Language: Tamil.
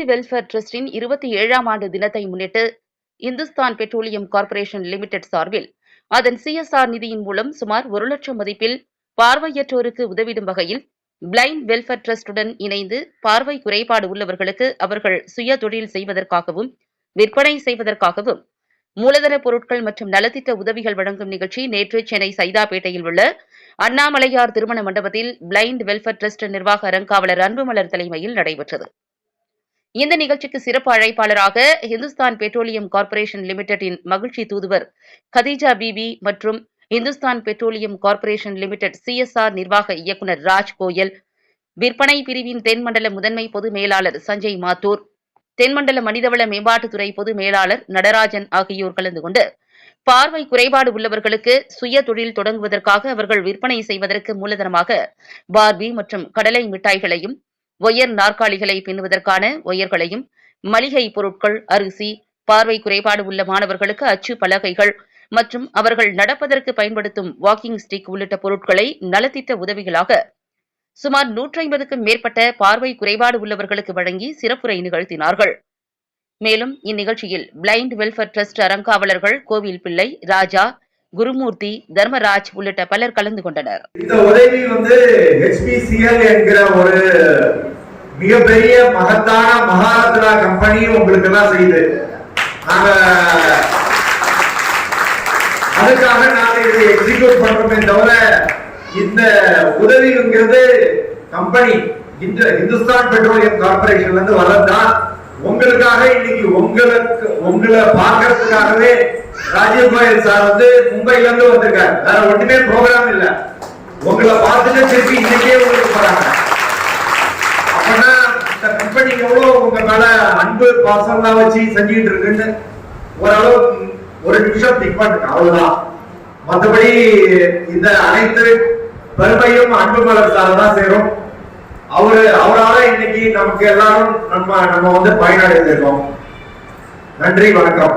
பிளைண்ட் வெல்ஃபேர் ட்ரஸ்டின் இருபத்தி ஏழாம் ஆண்டு தினத்தை முன்னிட்டு இந்துஸ்தான் பெட்ரோலியம் கார்ப்பரேஷன் லிமிடெட் சார்பில் அதன் சிஎஸ்ஆர் நிதியின் மூலம் சுமார் ஒரு லட்சம் மதிப்பில் பார்வையற்றோருக்கு உதவிடும் வகையில் பிளைண்ட் வெல்ஃபேர் ட்ரஸ்டுடன் இணைந்து பார்வை குறைபாடு உள்ளவர்களுக்கு அவர்கள் சுய தொழில் செய்வதற்காகவும் விற்பனை செய்வதற்காகவும் மூலதன பொருட்கள் மற்றும் நலத்திட்ட உதவிகள் வழங்கும் நிகழ்ச்சி நேற்று சென்னை சைதாப்பேட்டையில் உள்ள அண்ணாமலையார் திருமண மண்டபத்தில் பிளைண்ட் வெல்ஃபேர் ட்ரஸ்ட் நிர்வாக அறங்காவலர் அன்புமலர் தலைமையில் நடைபெற்றது. இந்த நிகழ்ச்சிக்கு சிறப்பு அழைப்பாளராக இந்துஸ்தான் பெட்ரோலியம் கார்ப்பரேஷன் லிமிடெட்டின் மகிழ்ச்சி தூதுவர் கதீஜா பிபி மற்றும் Hindustan petroleum corporation limited CSR நிர்வாக இயக்குநர் ராஜ் கோயல் விற்பனை பிரிவின் தென்மண்டல முதன்மை பொது மேலாளர் சஞ்சய் மாத்தூர் தென்மண்டல மனிதவள மேம்பாட்டுத்துறை பொது மேலாளர் நடராஜன் ஆகியோர் கலந்து கொண்டு பார்வை குறைபாடு உள்ளவர்களுக்கு சுய தொழில் தொடங்குவதற்காக அவர்கள் விற்பனை செய்வதற்கு மூலதனமாக பார்பி மற்றும் கடலை மிட்டாய்களையும் ஒயர் நாற்காலிகளை பின்னுவதற்கான ஒயர்களையும் மளிகை பொருட்கள் அரிசி பார்வை குறைபாடு உள்ள மாணவர்களுக்கு அச்சு பலகைகள் மற்றும் அவர்கள் நடப்பதற்கு பயன்படுத்தும் வாக்கிங் ஸ்டிக் உள்ளிட்ட பொருட்களை நலத்திட்ட உதவிகளாக சுமார் நூற்றி ஐம்பதுக்கும் மேற்பட்ட பார்வை குறைபாடு உள்ளவர்களுக்கு வழங்கி சிறப்புரை நிகழ்த்தினார்கள். மேலும் இந்நிகழ்ச்சியில் பிளைண்ட் வெல்ஃபேர் டிரஸ்ட் அறங்காவலர்கள் கோவில் பிள்ளை ராஜா குருமூர்த்தி தர்மராஜ் உள்ளிட்ட பலர் கலந்து கொண்டனர். இந்த உதவி வந்து என்கிற ஒரு மிகப்பெரிய மகத்தான மகாரத்னா கம்பெனியும் உங்களுக்கு தான் செய்யுது நாங்க அதுக்காக நாங்க இதை எக்ஸிக்யூட் பண்றோமே தவிர இந்த உதவிங்கிறது கம்பெனி இந்த இந்துஸ்தான் பெட்ரோலியம் கார்பரேஷன்ல இருந்து வர்றதுதான் உங்களுக்காக இன்னைக்கு உங்களுக்கு உங்களை பார்க்கறதுக்காகவே ராஜீவ் கோயல் சார் வந்து மும்பைல இருந்து வந்திருக்காரு. வேற ஒண்ணுமே ப்ரோக்ராம் இல்ல. உங்களை பார்த்துட்டு திருப்பி இன்னைக்கே உங்களுக்கு போறாங்க. இந்த கம்பெனி எவ்வளவு உங்க மேல அன்பு பாசம்லாம் வச்சு செஞ்சுட்டு இருக்குன்னு ஓரளவு ஒரு நிமிஷம் திங்க் பண்ணுங்க அவ்வளவுதான். மற்றபடி இந்த அனைத்து பெருமையும் அன்பு மலர் சார் தான் சேரும். அவரு அவரால இன்னைக்கு நமக்கு எல்லாரும் நம்ம நம்ம வந்து பயனடைந்திருக்கோம். நன்றி வணக்கம்.